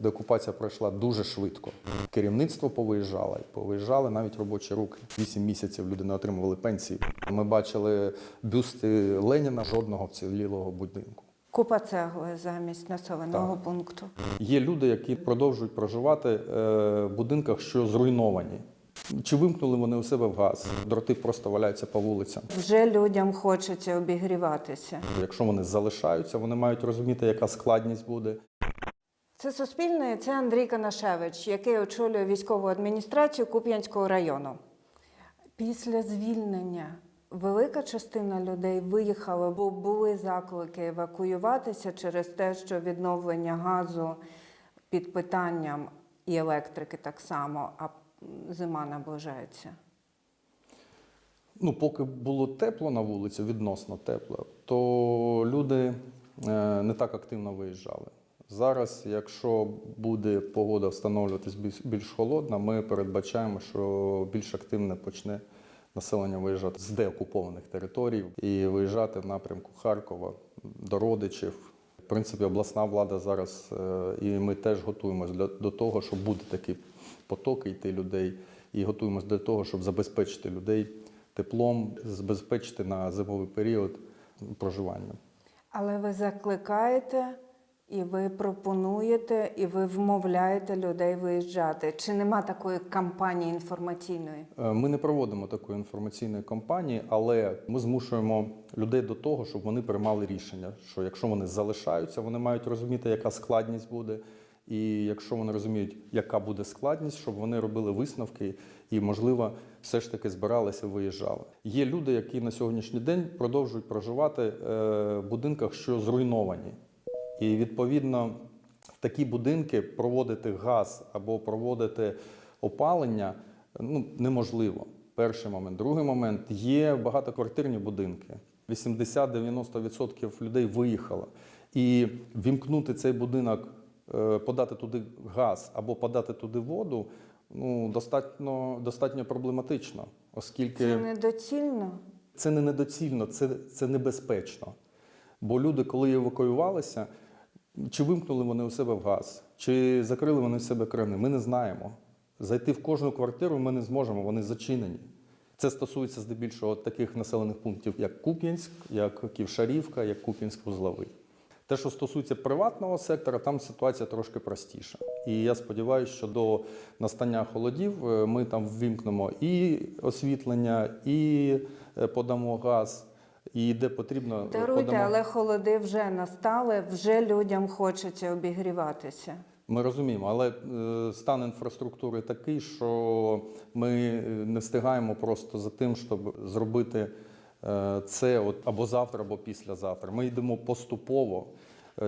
Деокупація пройшла дуже швидко. Керівництво повиїжджало, повиїжджали навіть робочі руки. Вісім місяців люди не отримували пенсії. Ми бачили бюсти Леніна, жодного вцілілого будинку. Купа цегли замість населеного пункту. Є люди, які продовжують проживати е, в будинках, що зруйновані. Чи вимкнули вони у себе в газ? Дроти просто валяються по вулицям. Вже людям хочеться обігріватися. Якщо вони залишаються, вони мають розуміти, яка складність буде. Це Суспільне, це Андрій Канашевич, який очолює військову адміністрацію Куп'янського району. Після звільнення велика частина людей виїхала, бо були заклики евакуюватися через те, що відновлення газу під питанням і електрики так само, а зима наближається. Ну, поки було тепло на вулиці, відносно тепло, то люди е, не так активно виїжджали. Зараз, якщо буде погода встановлюватись більш, холодна, ми передбачаємо, що більш активно почне населення виїжджати з деокупованих територій і виїжджати в напрямку Харкова до родичів. В принципі, обласна влада зараз, е, і ми теж готуємося до того, щоб буде такі потоки йти людей, і готуємося до того, щоб забезпечити людей теплом, забезпечити на зимовий період проживання. Але ви закликаєте, і ви пропонуєте, і ви вмовляєте людей виїжджати. Чи нема такої кампанії інформаційної? Е, Ми не проводимо такої інформаційної кампанії, але ми змушуємо людей до того, щоб вони приймали рішення. Що якщо вони залишаються, вони мають розуміти, яка складність буде. І якщо вони розуміють, яка буде складність, щоб вони робили висновки і, можливо, все ж таки збиралися виїжджали. Є люди, які на сьогоднішній день продовжують проживати е, в будинках, що зруйновані. І відповідно в такі будинки проводити газ або проводити опалення ну, неможливо. Перший момент. Другий момент є багатоквартирні будинки. 80-90% людей виїхало. І вімкнути цей будинок, е, подати туди газ або подати туди воду ну, достатньо, достатньо проблематично, оскільки Це недоцільно. це не недоцільно, це, це небезпечно. Бо люди, коли евакуювалися, чи вимкнули вони у себе в газ, чи закрили вони у себе крани, ми не знаємо. Зайти в кожну квартиру ми не зможемо, вони зачинені. Це стосується здебільшого таких населених пунктів, як Куп'янськ, як Ківшарівка, як Куп'янськ-Узловий. Те, що стосується приватного сектора, там ситуація трошки простіша. І я сподіваюся, що до настання холодів е, ми там ввімкнемо і освітлення, і е, подамо газ, і де потрібно е, Даруйте, подамо. але холоди вже настали, вже людям хочеться обігріватися. Ми розуміємо, але е, стан інфраструктури такий, що ми е, не встигаємо просто за тим, щоб зробити це от або завтра, або післязавтра. Ми йдемо поступово.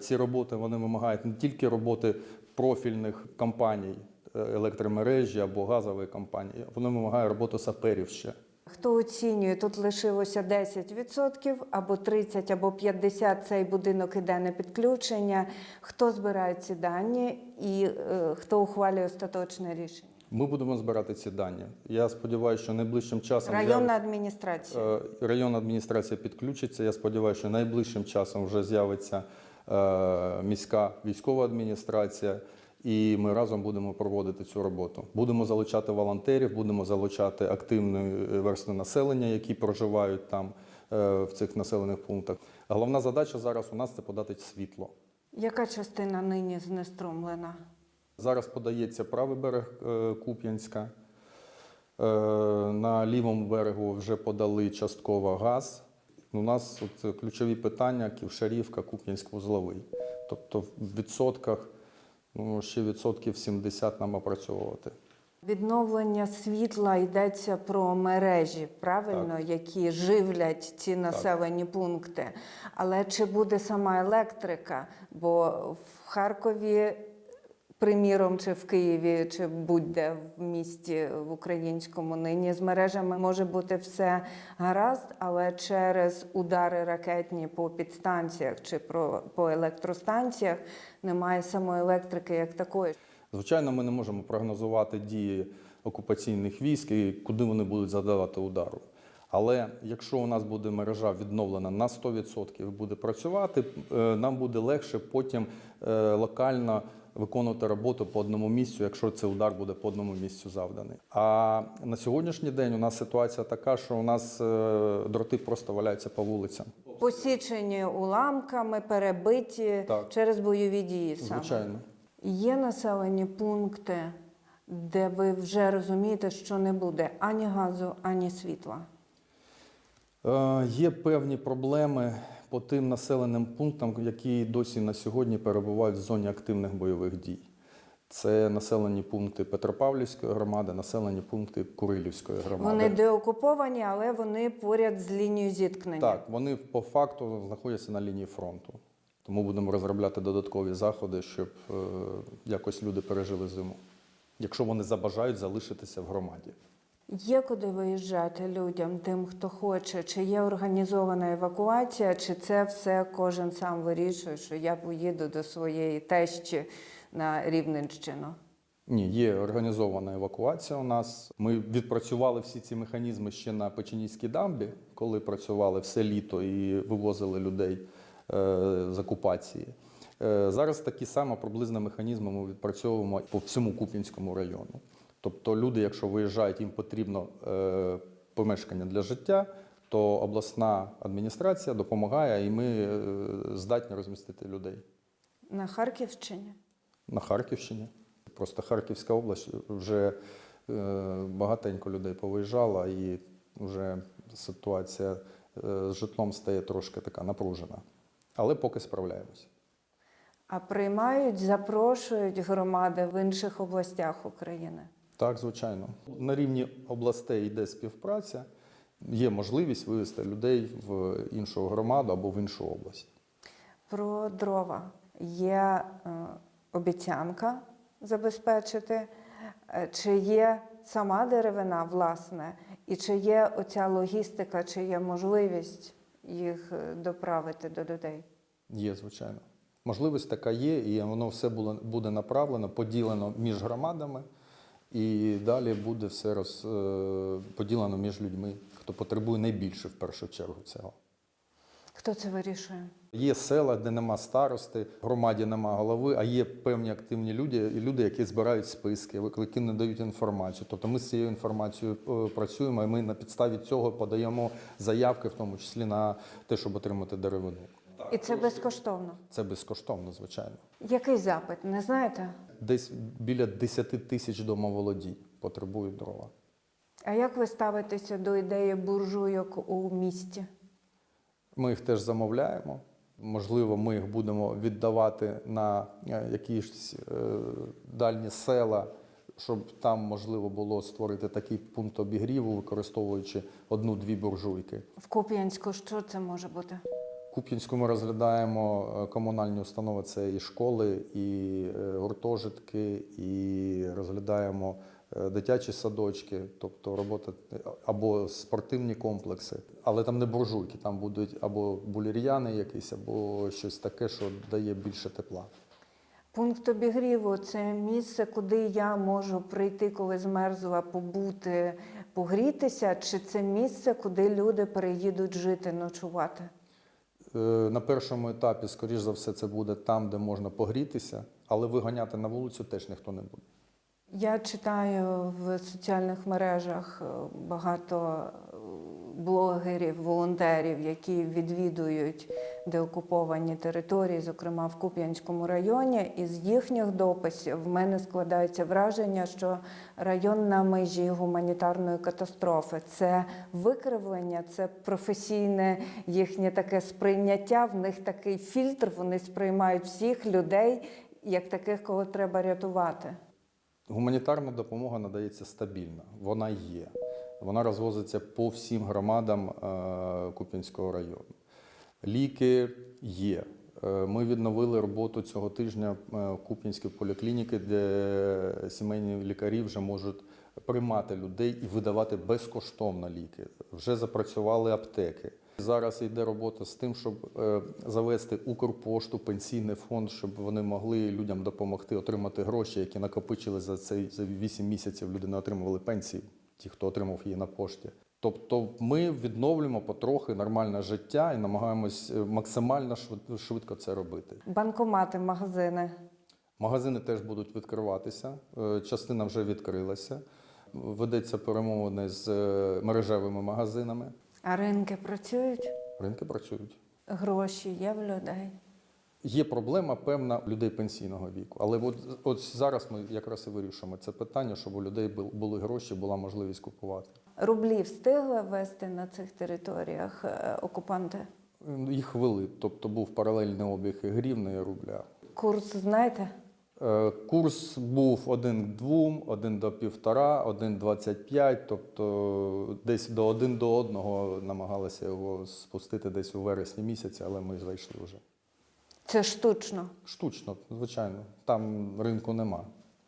Ці роботи вони вимагають не тільки роботи профільних компаній, електромережі або газової компанії, вони вимагають роботи саперів ще. Хто оцінює, тут лишилося 10%, або 30, або 50 цей будинок іде на підключення. Хто збирає ці дані і е, хто ухвалює остаточне рішення? Ми будемо збирати ці дані. Я сподіваюся, що найближчим часом Районна адміністрація. Е, Районна адміністрація підключиться. Я сподіваюся, що найближчим часом вже з'явиться е, міська військова адміністрація, і ми разом будемо проводити цю роботу. Будемо залучати волонтерів, будемо залучати активної верстви населення, які проживають там е, в цих населених пунктах. Головна задача зараз у нас це подати світло. Яка частина нині знеструмлена? Зараз подається правий берег е, Куп'янська. Е, На лівому берегу вже подали частково газ. У нас от ключові питання Ківшарівка, Куп'янськ-Вузловий. Тобто в відсотках ну, ще відсотків 70 нам опрацьовувати. Відновлення світла йдеться про мережі, правильно, які живлять ці населені пункти. Але чи буде сама електрика? Бо в Харкові, приміром, чи в Києві, чи будь-де в місті в українському нині з мережами може бути все гаразд, але через удари ракетні по підстанціях чи про, по електростанціях немає самої електрики як такої. Звичайно, ми не можемо прогнозувати дії окупаційних військ і куди вони будуть задавати удару. Але якщо у нас буде мережа відновлена на 100% і буде працювати, е, нам буде легше потім е, локально виконувати роботу по одному місцю, якщо цей удар буде по одному місцю завданий. А на сьогоднішній день у нас ситуація така, що у нас е, дроти просто валяються по вулицям. Посічені уламками, перебиті Так. через бойові дії саме. Звичайно. Є населені пункти, де ви вже розумієте, що не буде ані газу, ані світла. Е, Є певні проблеми по тим населеним пунктам, які досі на сьогодні перебувають в зоні активних бойових дій. Це населені пункти Петропавлівської громади, населені пункти Курилівської громади. Вони деокуповані, але вони поряд з лінією зіткнення. Так, вони по факту знаходяться на лінії фронту. Тому будемо розробляти додаткові заходи, щоб е, якось люди пережили зиму, якщо вони забажають залишитися в громаді. Є куди виїжджати людям, тим, хто хоче, чи є організована евакуація, чи це все кожен сам вирішує, що я поїду до своєї тещі на Рівненщину. Ні, є організована евакуація у нас. Ми відпрацювали всі ці механізми ще на Печеніській дамбі, коли працювали все літо і вивозили людей е, з окупації. Е, зараз такі самі приблизно механізми ми відпрацьовуємо по всьому Куп'янському району. Тобто люди, якщо виїжджають, їм потрібно е, помешкання для життя, то обласна адміністрація допомагає, і ми е, здатні розмістити людей На Харківщині. на Харківщині. Просто Харківська область вже е, багатенько людей повиїжджала, і вже ситуація з житлом стає трошки така напружена. Але поки справляємося. А приймають, запрошують громади в інших областях України. Так, звичайно. На рівні областей йде співпраця, є можливість вивезти людей в іншу громаду або в іншу область. Про дрова є е, обіцянка забезпечити, е, чи є сама деревина, власне, і чи є оця логістика, чи є можливість їх е, доправити до людей. Є, звичайно. Можливість така є, і воно все було- буде направлено, поділено між громадами, і далі буде все роз, е, поділено між людьми, хто потребує найбільше в першу чергу цього. Хто це вирішує? Є села, де нема старости, в громаді нема голови, а є певні активні люди, люди, які збирають списки, які надають інформацію. Тобто ми з цією інформацією е, працюємо, і ми на підставі цього подаємо заявки, в тому числі на те, щоб отримати деревину. І це безкоштовно. Це безкоштовно, звичайно. Який запит? Не знаєте? Десь біля 10 тисяч домоволодій потребують дрова. А як ви ставитеся до ідеї буржуйок у місті? Ми їх теж замовляємо. Можливо, ми їх будемо віддавати на е, якісь е, дальні села, щоб там можливо було створити такий пункт обігріву, використовуючи одну-дві буржуйки. В Куп'янську що це може бути? Ми розглядаємо е, комунальні установи, це і школи, і е, гуртожитки, і розглядаємо е, дитячі садочки, тобто робота або спортивні комплекси. Але там не буржуйки, там будуть або булір'яни якісь, або щось таке, що дає більше тепла. Пункт обігріву це місце, куди я можу прийти, коли змерзла, побути, погрітися, чи це місце, куди люди переїдуть жити, ночувати? Е, На першому етапі, скоріш за все, це буде там, де можна погрітися, але виганяти на вулицю теж ніхто не буде. Я читаю в соціальних мережах е, багато е, блогерів, волонтерів, які відвідують деокуповані території, зокрема в Куп'янському районі. І з їхніх дописів в мене складається враження, що район на межі гуманітарної катастрофи це викривлення, це професійне їхнє таке сприйняття. В них такий фільтр. Вони сприймають всіх людей як таких, кого треба рятувати. Гуманітарна допомога надається стабільно, вона є. Вона розвозиться по всім громадам е, Куп'янського району. Ліки є. Е, Ми відновили роботу цього тижня е, Куп'янської поліклініки, де сімейні лікарі вже можуть приймати людей і видавати безкоштовно ліки. Вже запрацювали аптеки. Зараз йде робота з тим, щоб е, завести Укрпошту, пенсійний фонд, щоб вони могли людям допомогти отримати гроші, які накопичили за цей за 8 місяців. Люди не отримували пенсії, ті, хто отримав її на пошті. Тобто ми відновлюємо потрохи нормальне життя і намагаємось е, максимально швидко це робити. Банкомати, магазини. Магазини теж будуть відкриватися. Е, Частина вже відкрилася. Ведеться перемовини з е, мережевими магазинами. А ринки працюють? Ринки працюють. Гроші є в людей. Є проблема певна у людей пенсійного віку. Але от, от зараз ми якраз і вирішимо це питання, щоб у людей були гроші, була можливість купувати. Рублі встигли ввести на цих територіях е, окупанти. Їх ввели, тобто був паралельний обіг і гривни і рубля. Курс знаєте? Е, Курс був 1 к 2, 1 до 1,5, 1 25, тобто десь до 1 до 1 намагалися його спустити десь у вересні місяці, але ми зайшли вже. Це штучно. Штучно, звичайно, там ринку нема.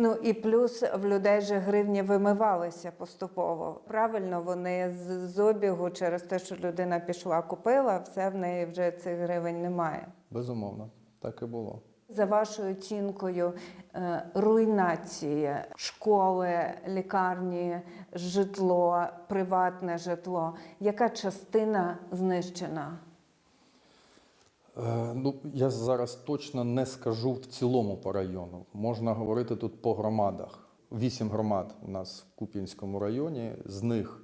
Ну і плюс в людей же гривні вимивалися поступово. Правильно, вони з, з обігу через те, що людина пішла, купила, все в неї вже цих гривень немає. Безумовно, так і було. За вашою оцінкою, е, руйнації школи, лікарні, житло, приватне житло. Яка частина знищена? Е, Ну, я зараз точно не скажу в цілому по району. Можна говорити тут по громадах. Вісім громад у нас в Куп'янському районі. З них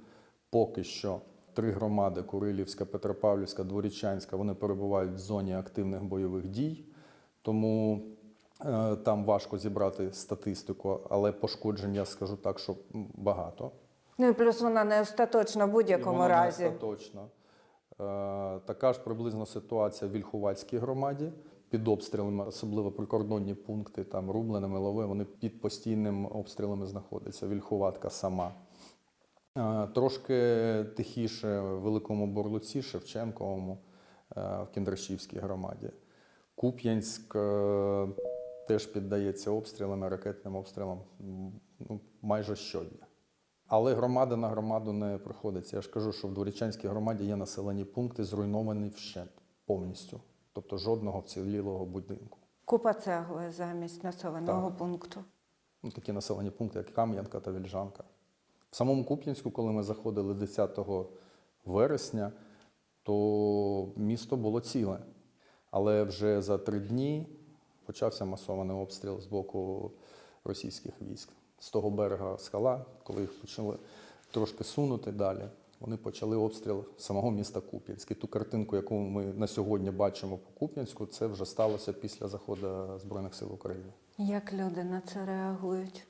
поки що три громади: Курилівська, Петропавлівська, Дворічанська. Вони перебувають в зоні активних бойових дій. Тому е, там важко зібрати статистику, але пошкоджень, я скажу так, що багато. Ну і плюс вона не остаточна в будь-якому воно не разі. Е, Така ж приблизно ситуація в Вільхувацькій громаді. Під обстрілами, особливо прикордонні пункти, там Рублене, Милове, вони під постійним обстрілами знаходяться. Вільхуватка сама. Е, Трошки тихіше в Великому Борлуці, Шевченковому, е, в Кіндрашівській громаді. Куп'янськ теж піддається обстрілам, ракетним обстрілам ну, майже щодня. Але громада на громаду не приходиться. Я ж кажу, що в Дворічанській громаді є населені пункти, зруйновані вщент повністю. Тобто жодного вцілілого будинку. Купа цегли замість населеного Так. пункту. Ну, такі населені пункти, як Кам'янка та Вільжанка. В самому Куп'янську, коли ми заходили 10 вересня, то місто було ціле. Але вже за три дні почався масований обстріл з боку російських військ. З того берега скала, коли їх почали трошки сунути далі, вони почали обстріл самого міста Куп'янськ. І ту картинку, яку ми на сьогодні бачимо по Куп'янську, це вже сталося після заходу Збройних сил України. Як люди на це реагують?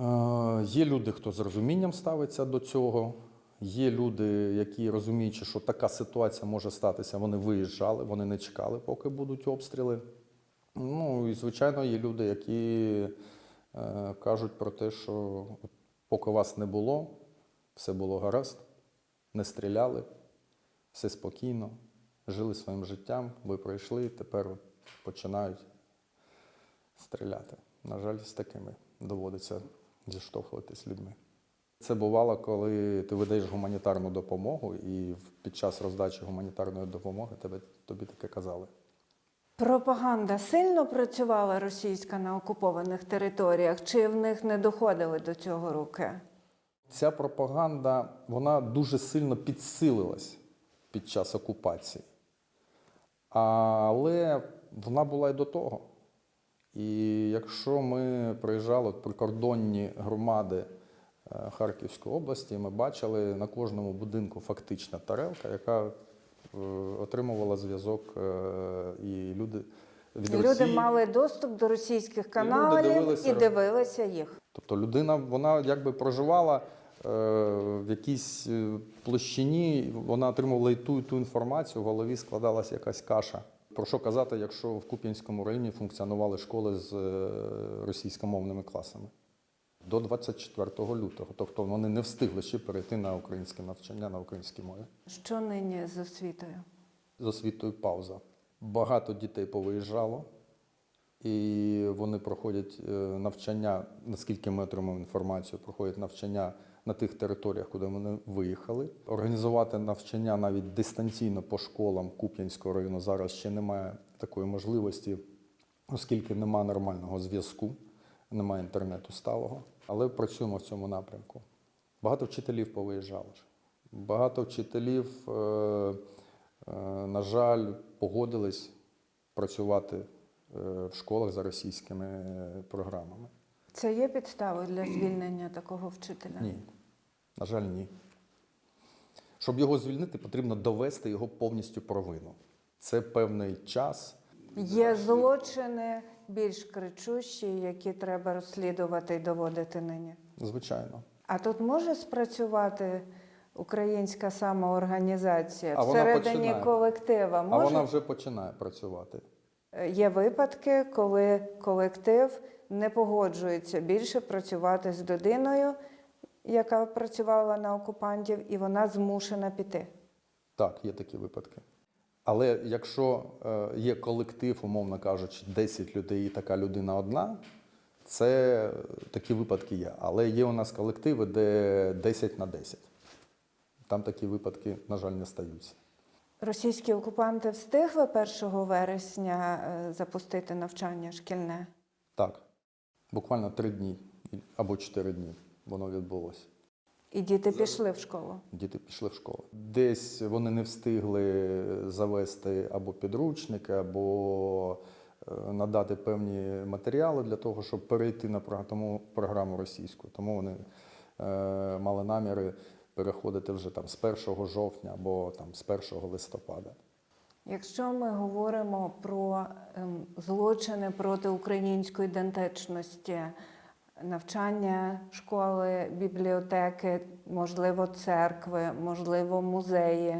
Е, Є люди, хто з розумінням ставиться до цього. Є люди, які розуміючи, що така ситуація може статися, вони виїжджали, вони не чекали, поки будуть обстріли. Ну і звичайно, є люди, які кажуть про те, що поки вас не було, все було гаразд, не стріляли, все спокійно, жили своїм життям, ви пройшли, тепер починають стріляти. На жаль, з такими доводиться зіштовхуватись людьми. Це бувало, коли ти видаєш гуманітарну допомогу, і під час роздачі гуманітарної допомоги тебе, тобі таке казали. Пропаганда сильно працювала російська на окупованих територіях, чи в них не доходили до цього руки? Ця пропаганда вона дуже сильно підсилилась під час окупації. Але вона була й до того. І якщо ми приїжджали от прикордонні громади е, Харківської області, ми бачили на кожному будинку фактично тарелка, яка отримувала зв'язок, е, і люди від І люди Росії. мали доступ до російських каналів дивилися і дивилися їх. Тобто людина вона якби проживала е, в якійсь е, площині, вона отримувала і ту, і ту інформацію, в голові складалася якась каша. Про що казати, якщо в Куп'янському районі функціонували школи з е, російськомовними класами? До 24 лютого. Тобто вони не встигли ще перейти на українське навчання на українській мові. Що нині з освітою? з освітою пауза. Багато дітей повиїжджало, і вони проходять е, навчання, наскільки ми отримуємо інформацію, проходять навчання на тих територіях, куди вони виїхали. Організувати навчання навіть дистанційно по школам Куп'янського району зараз ще немає такої можливості, оскільки немає нормального зв'язку, немає інтернету сталого. Але працюємо в цьому напрямку. Багато вчителів повиїжджало. Багато вчителів, е, е, на жаль, погодились працювати е, в школах за російськими програмами. Це є підставою для звільнення такого вчителя? Ні. На жаль, ні. Щоб його звільнити, потрібно довести його повністю провину. Це певний час. Є злочини більш кричущі, які треба розслідувати і доводити нині. Звичайно. А тут може спрацювати українська самоорганізація А всередині починає. колектива? А вона вже починає працювати. Є випадки, коли колектив не погоджується більше працювати з людиною, яка працювала на окупантів, і вона змушена піти. Так, є такі випадки. Але якщо е, є колектив, умовно кажучи, 10 людей і така людина одна, це такі випадки є. Але є у нас колективи, де 10 на 10. Там такі випадки, на жаль, не стаються. Російські окупанти встигли 1 вересня е, запустити навчання шкільне. Так, буквально 3 дні або 4 дні воно відбулося. І діти пішли в школу. Діти пішли в школу. Десь вони не встигли завести або підручники, або е, надати певні матеріали для того, щоб перейти на про- програму російську. Тому вони е, мали наміри переходити вже там з 1 жовтня або там з 1 листопада. Якщо ми говоримо про ем, злочини проти української ідентичності, навчання школи, бібліотеки, можливо, церкви, можливо, музеї,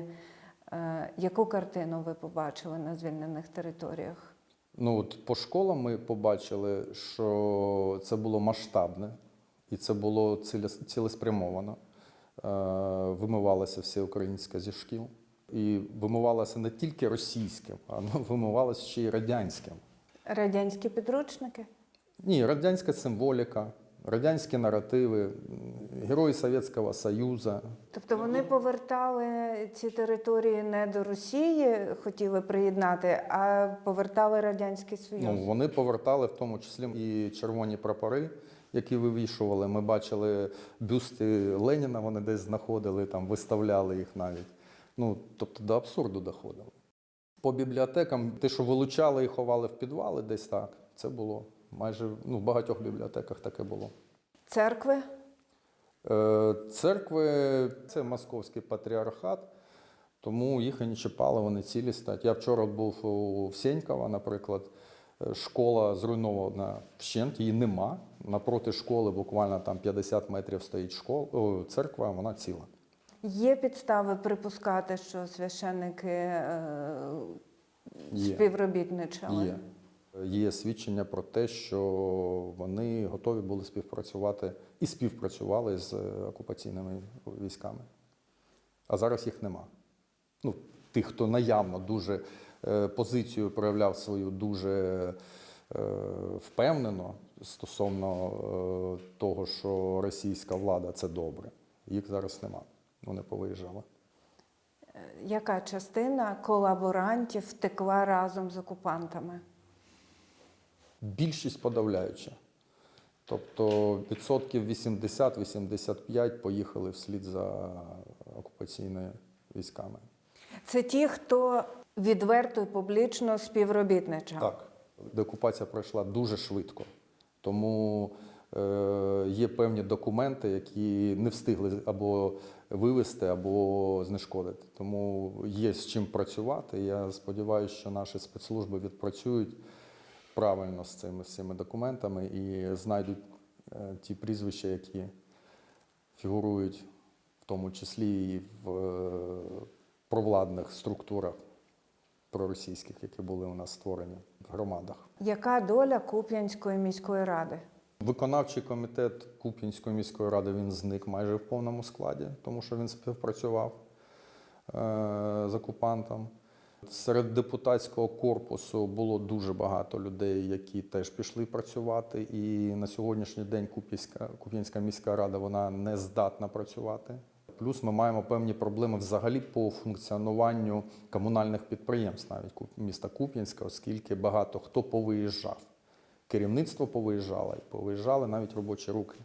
е, яку картину ви побачили на звільнених територіях? Ну от по школам ми побачили, що це було масштабне і це було цілеспрямовано. Е, Вимивалося все українське зі шкіл. І вимивалося не тільки російським, а ну, вимивалося ще й радянським. Радянські підручники? Ні, радянська символіка, радянські наративи, герої Совєтського Союзу. Тобто вони повертали ці території не до Росії, хотіли приєднати, а повертали Радянський Союз. Ну, вони повертали в тому числі і червоні прапори, які вивішували. Ми бачили бюсти Леніна, вони десь знаходили, там виставляли їх навіть. Ну, тобто до абсурду доходило. По бібліотекам, те, що вилучали і ховали в підвали, десь так. Це було майже ну, в багатьох бібліотеках таке було. Церкви? Е, Церкви це московський патріархат, тому їх і не чіпали, вони цілі стать. Я вчора був у Сєнькова, наприклад, Е, школа зруйнована вщент, її нема. Напроти школи буквально там 50 метрів стоїть школа, о, церква, вона ціла. Є підстави припускати, що священники е, Є. співробітничали? Є. Є свідчення про те, що вони готові були співпрацювати і співпрацювали з е, окупаційними військами. А зараз їх нема. Ну, тих, хто наявно дуже е, позицію проявляв свою дуже е, впевнено стосовно того, що російська влада це добре. Їх зараз нема. Вони повиїжджали. Яка частина колаборантів втекла разом з окупантами? Більшість подавляюча. Тобто відсотків 80-85 поїхали вслід за окупаційними військами. Це ті, хто відверто і публічно співробітничав. Так, деокупація пройшла дуже швидко. Тому е, є певні документи, які не встигли або вивезти, або знешкодити. Тому є з чим працювати. Я сподіваюся, що наші спецслужби відпрацюють правильно з цими всіми документами і знайдуть е, ті прізвища, які фігурують в тому числі і в е, провладних структурах проросійських, які були у нас створені в громадах. Яка доля Куп'янської міської ради? Виконавчий комітет Куп'янської міської ради він зник майже в повному складі, тому що він співпрацював е, з окупантом. Серед депутатського корпусу було дуже багато людей, які теж пішли працювати. І на сьогоднішній день Куп'янська, Куп'янська міська рада вона не здатна працювати. Плюс ми маємо певні проблеми взагалі по функціонуванню комунальних підприємств, навіть Куп- міста Куп'янська, оскільки багато хто повиїжджав. Керівництво повиїжджало і повиїжджали навіть робочі руки.